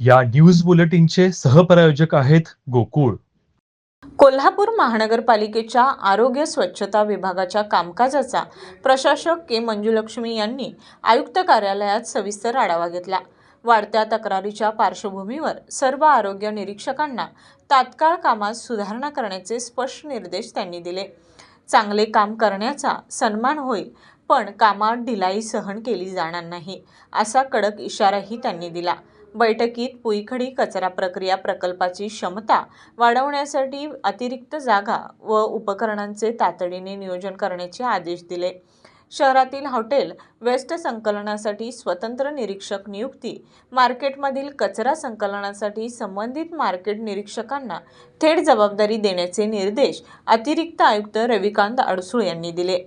या न्यूज बुलेटिनचे सहप्रायोजक आहेत गोकुळ. कोल्हापूर महानगरपालिकेच्या आरोग्य स्वच्छता विभागाच्या कामकाजाचा प्रशासक के मंजुलक्ष्मी यांनी आयुक्त कार्यालयात सविस्तर आढावा घेतला. वाढत्या तक्रारीच्या पार्श्वभूमीवर सर्व आरोग्य निरीक्षकांना तात्काळ कामात सुधारणा करण्याचे स्पष्ट निर्देश त्यांनी दिले. चांगले काम करण्याचा सन्मान होईल पण कामात ढिलाई सहन केली जाणार नाही असा कडक इशाराही त्यांनी दिला. बैठकीत पुईखडी कचरा प्रक्रिया प्रकल्पाची क्षमता वाढवण्यासाठी अतिरिक्त जागा व उपकरणांचे तातडीने नियोजन करण्याचे आदेश दिले. शहरातील हॉटेल वेस्ट संकलनासाठी स्वतंत्र निरीक्षक नियुक्ती मार्केटमधील कचरा संकलनासाठी संबंधित मार्केट निरीक्षकांना थेट जबाबदारी देण्याचे निर्देश अतिरिक्त आयुक्त रविकांत अडसूळ यांनी दिले.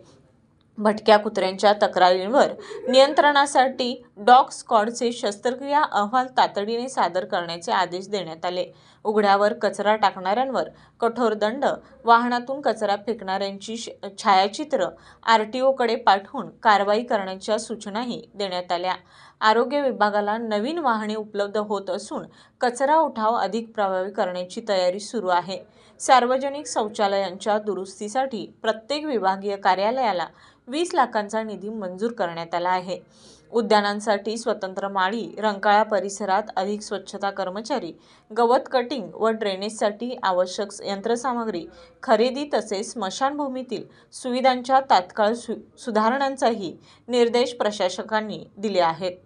भटक्या कुत्र्यांच्या तक्रारींवर नियंत्रणासाठी डॉग स्कॉडचे शस्त्रक्रिया अहवाल तातडीने सादर करण्याचे आदेश देण्यात आले. उघड्यावर कचरा टाकणाऱ्यांवर कठोर दंड वाहनातून कचरा फेकणाऱ्यांची श- छायाचित्र आर टी ओकडे पाठवून कारवाई करण्याच्या सूचनाही देण्यात आल्या. आरोग्य विभागाला नवीन वाहने उपलब्ध होत असून कचरा उठाव अधिक प्रभावी करण्याची तयारी सुरू आहे. सार्वजनिक शौचालयांच्या दुरुस्तीसाठी प्रत्येक विभागीय कार्यालयाला वीस लाखांचा निधी मंजूर करण्यात आला आहे. उद्यानांसाठी स्वतंत्र माळी रंकाळा परिसरात अधिक स्वच्छता कर्मचारी गवत कटिंग व ड्रेनेजसाठी आवश्यक यंत्रसामग्री खरेदी तसेच स्मशानभूमीतील सुविधांच्या तात्काळ सु सुधारणांचाही निर्देश प्रशासकांनी दिले आहेत.